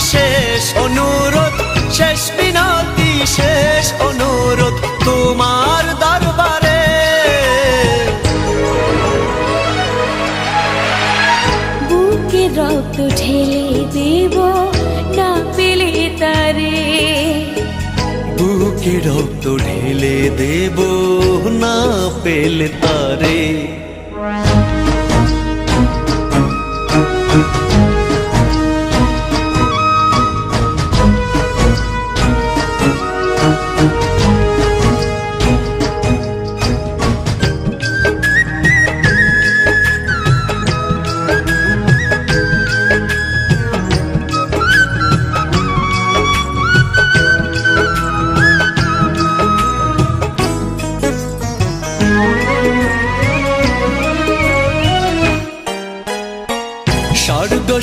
শেষ অনুরোধ শেষ মিনতি শেষ অনুরোধ তোমার দরবারে। বুকে রক্ত ঢেলে দেব না পেলে তারে। বুকে রক্ত ঢেলে দেব না পেলে তারে।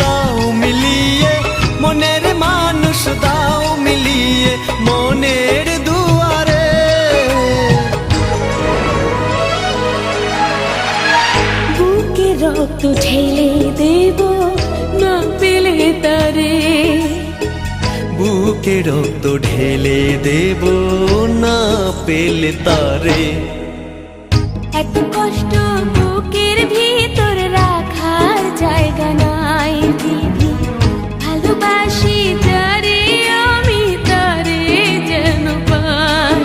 দাও মিলিয়ে মনের মানুষ দাও মিলিয়ে মনের দুয়ারে। বুকে রক্ত ঢেলে দেব না পেলে তারে। বুকে রক্ত ঢেলে দেব না পেলে তারে। এত কষ্ট বুকের ভিতর রাখার জায়গা নাই দিদি ভালোবাসি যারে আমি তারে যেন পাই।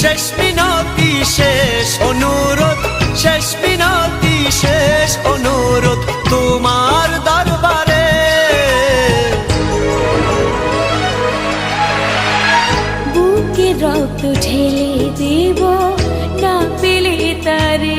শেষ মিনতি শেষ অনুরোধ শেষ মিনতি শেষ অনুরোধ তোমার দরবারে। বুকে রক্ত ঢেলে দেব না পেলে তারে